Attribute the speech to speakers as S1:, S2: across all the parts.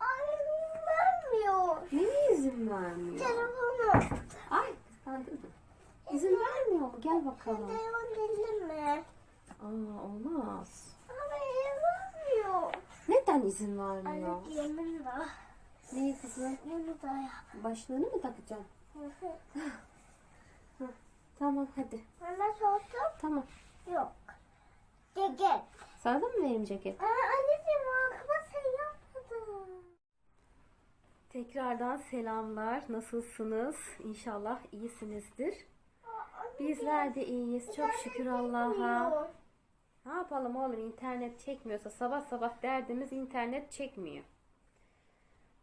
S1: Annem vermiyor.
S2: Niye izin vermiyor?
S1: Telefonu.
S2: Ay kandırdım. İzin vermiyor mu? Gel bakalım.
S1: Telefon gelir mi?
S2: Aa olmaz.
S1: Ama vermiyor.
S2: Neden izin vermiyor?
S1: Anne yemin var.
S2: Niye kızım?
S1: Bunu da yap.
S2: Başlığını mı takacaksın? Tamam hadi.
S1: Bana sordum.
S2: Tamam.
S1: Yok. Ceket.
S2: Sana da mı vereyim ceket?
S1: Aa,
S2: Tekrardan selamlar. Nasılsınız? İnşallah iyisinizdir. Bizler de iyiyiz. Çok şükür Allah'a. Ne yapalım oğlum internet çekmiyorsa sabah sabah derdimiz internet çekmiyor.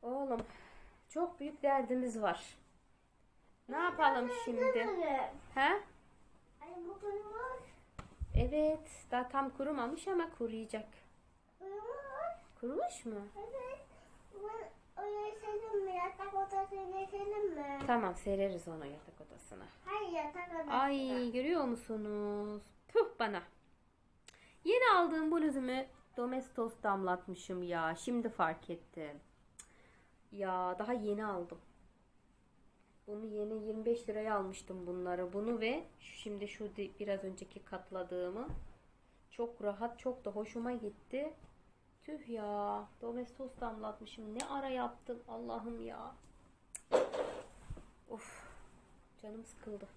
S2: Oğlum çok büyük derdimiz var. Ne yapalım şimdi? He? Evet daha tam kurumamış ama kuruyacak. Kurumuş mu?
S1: Evet. Oraya senin mi? Yatak odasına senin mi?
S2: Tamam sereriz onu yatak odasına.
S1: Hayır yatak odasına.
S2: Ay görüyor musunuz? Puh bana. Yeni aldığım bluzumu Domestos damlatmışım ya. Şimdi fark ettim. Ya daha yeni aldım. Bunu yeni 25 liraya almıştım bunları. Bunu ve şimdi şu biraz önceki katladığımı. Çok rahat, çok da hoşuma gitti. Tüh ya. Domestos damlatmışım. Ne ara yaptım Allah'ım ya. Of. Canım sıkıldı.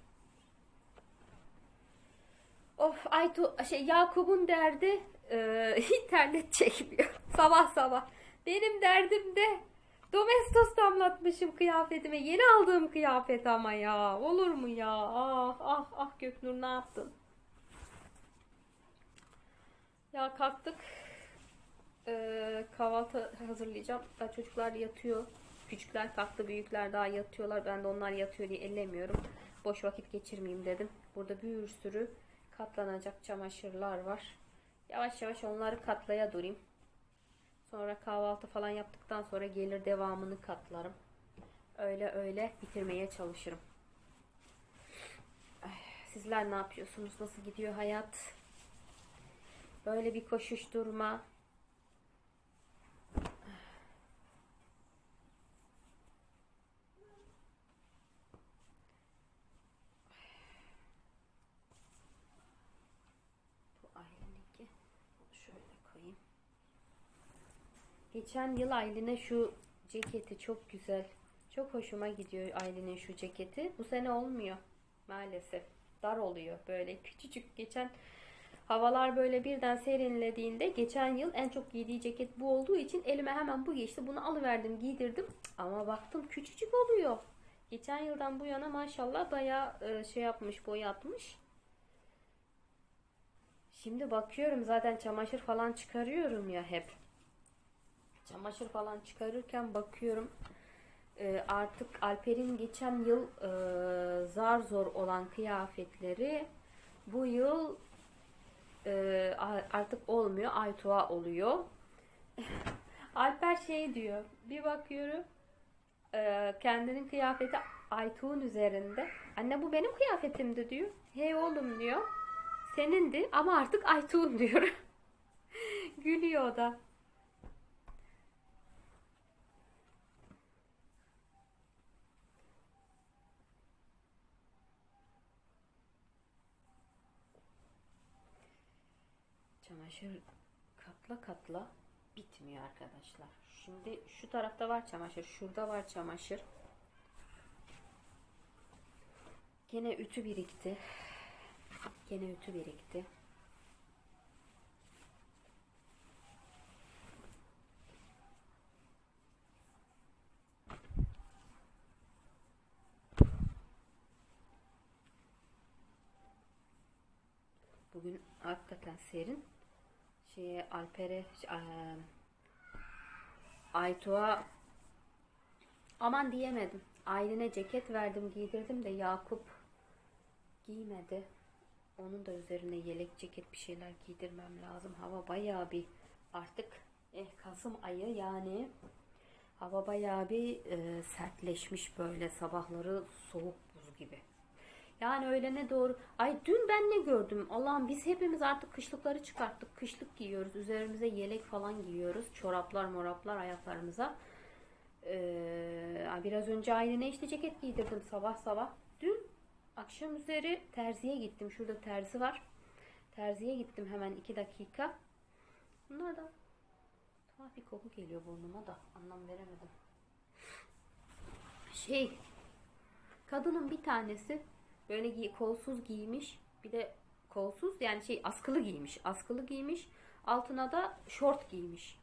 S2: Of Aytu şey Yakup'un derdi e, internet çekmiyor. sabah sabah. Benim derdim de Domestos damlatmışım kıyafetime. Yeni aldığım kıyafet ama ya. Olur mu ya? Ah ah ah Göknur ne yaptın? Ya kalktık. Ee, kahvaltı hazırlayacağım. Daha çocuklar yatıyor. Küçükler kalktı, büyükler daha yatıyorlar. Ben de onlar yatıyor diye ellemiyorum. Boş vakit geçirmeyeyim dedim. Burada bir sürü katlanacak çamaşırlar var. Yavaş yavaş onları katlaya durayım. Sonra kahvaltı falan yaptıktan sonra gelir devamını katlarım. Öyle öyle bitirmeye çalışırım. Sizler ne yapıyorsunuz? Nasıl gidiyor hayat? Böyle bir koşuşturma. Bu Aylin'inki. Bunu şöyle koyayım. Geçen yıl Aylin'e şu ceketi çok güzel. Çok hoşuma gidiyor Aylin'in şu ceketi. Bu sene olmuyor maalesef. Dar oluyor böyle küçücük. Geçen havalar böyle birden serinlediğinde geçen yıl en çok giydiği ceket bu olduğu için elime hemen bu geçti. Bunu alıverdim giydirdim. Ama baktım küçücük oluyor. Geçen yıldan bu yana maşallah bayağı e, şey yapmış boyatmış. Şimdi bakıyorum zaten çamaşır falan çıkarıyorum ya hep. Çamaşır falan çıkarırken bakıyorum e, artık Alper'in geçen yıl e, zar zor olan kıyafetleri bu yıl e, artık olmuyor. Aytuğa oluyor. Alper şey diyor. Bir bakıyorum e, kendinin kıyafeti Aytuğ'un üzerinde. Anne bu benim kıyafetimdi diyor. Hey oğlum diyor. Senindi ama artık Aytuğ'un diyor. Gülüyor o da. Çamaşır katla katla bitmiyor arkadaşlar. Şimdi şu tarafta var çamaşır, şurada var çamaşır. Gene ütü birikti. Gene ütü birikti. Bugün hakikaten serin. Şeye Alper'e eee, Aytuğ'a aman diyemedim. Aylin'e ceket verdim giydirdim de Yakup giymedi. Onun da üzerine yelek ceket bir şeyler giydirmem lazım. Hava bayağı bir artık eh, Kasım ayı yani hava bayağı bir e, sertleşmiş böyle sabahları soğuk buz gibi. Yani öğlene doğru. Ay dün ben ne gördüm? Allah'ım biz hepimiz artık kışlıkları çıkarttık. Kışlık giyiyoruz. Üzerimize yelek falan giyiyoruz. Çoraplar moraplar ayaklarımıza. Ee, biraz önce Aylin'e işte ceket giydirdim sabah sabah. Dün akşam üzeri terziye gittim. Şurada terzi var. Terziye gittim hemen iki dakika. Bunlar da tuhaf bir koku geliyor burnuma da anlam veremedim. Şey kadının bir tanesi böyle giy kolsuz giymiş. Bir de kolsuz yani şey askılı giymiş. Askılı giymiş. Altına da şort giymiş.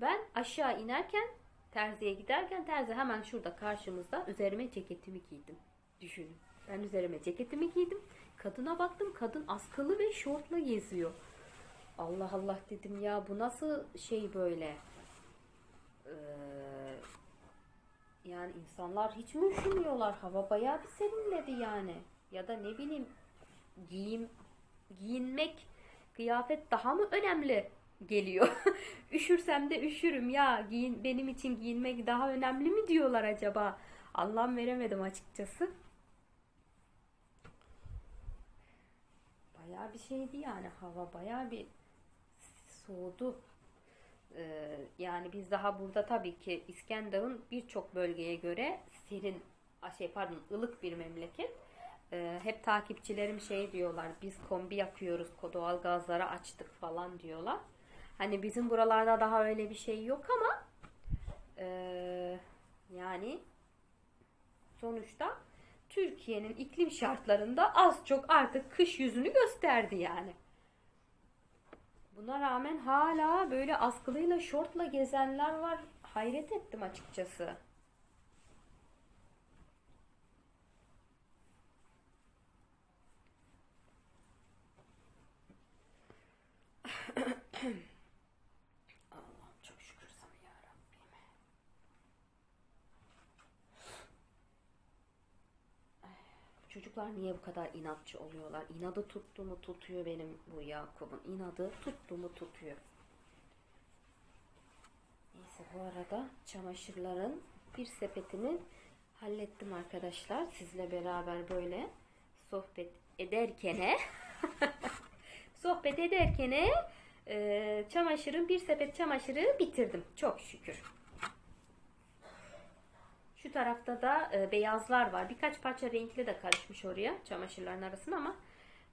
S2: Ben aşağı inerken terziye giderken terzi hemen şurada karşımızda üzerime ceketimi giydim. Düşünün. Ben üzerime ceketimi giydim. Kadına baktım. Kadın askılı ve şortla geziyor. Allah Allah dedim ya bu nasıl şey böyle? Ee, yani insanlar hiç mi üşümüyorlar? Hava bayağı bir serinledi yani. Ya da ne bileyim giyim giyinmek kıyafet daha mı önemli geliyor? Üşürsem de üşürüm ya. Giyin, benim için giyinmek daha önemli mi diyorlar acaba? Anlam veremedim açıkçası. Bayağı bir şeydi yani hava bayağı bir soğudu. Ee, yani biz daha burada tabii ki İskenderun birçok bölgeye göre serin, şey pardon ılık bir memleket. Ee, hep takipçilerim şey diyorlar, biz kombi yakıyoruz, doğal gazları açtık falan diyorlar. Hani bizim buralarda daha öyle bir şey yok ama ee, yani sonuçta Türkiye'nin iklim şartlarında az çok artık kış yüzünü gösterdi yani. Buna rağmen hala böyle askılıyla şortla gezenler var. Hayret ettim açıkçası. Allah'ım çok şükür sana ya Rabbim. Çocuklar niye bu kadar inatçı oluyorlar? İnadı tuttu mu tutuyor benim bu Yakup'un. İnadı tuttu mu tutuyor. Neyse bu arada çamaşırların bir sepetini hallettim arkadaşlar. Sizle beraber böyle sohbet ederkene sohbet ederkene e, çamaşırın bir sepet çamaşırı bitirdim. Çok şükür. Şu tarafta da e, beyazlar var. Birkaç parça renkli de karışmış oraya çamaşırların arasına ama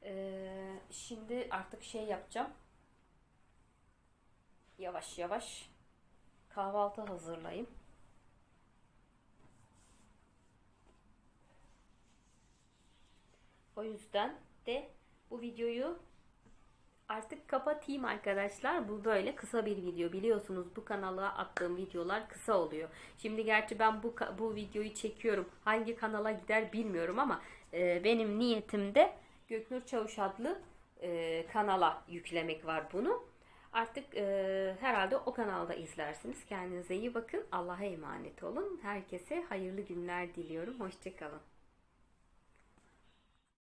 S2: e, şimdi artık şey yapacağım. Yavaş yavaş kahvaltı hazırlayayım. O yüzden de bu videoyu artık kapatayım arkadaşlar. Bu böyle kısa bir video. Biliyorsunuz bu kanala attığım videolar kısa oluyor. Şimdi gerçi ben bu bu videoyu çekiyorum. Hangi kanala gider bilmiyorum ama e, benim niyetimde Göknur Çavuş adlı e, kanala yüklemek var bunu. Artık e, herhalde o kanalda izlersiniz. Kendinize iyi bakın. Allah'a emanet olun. Herkese hayırlı günler diliyorum. Hoşçakalın.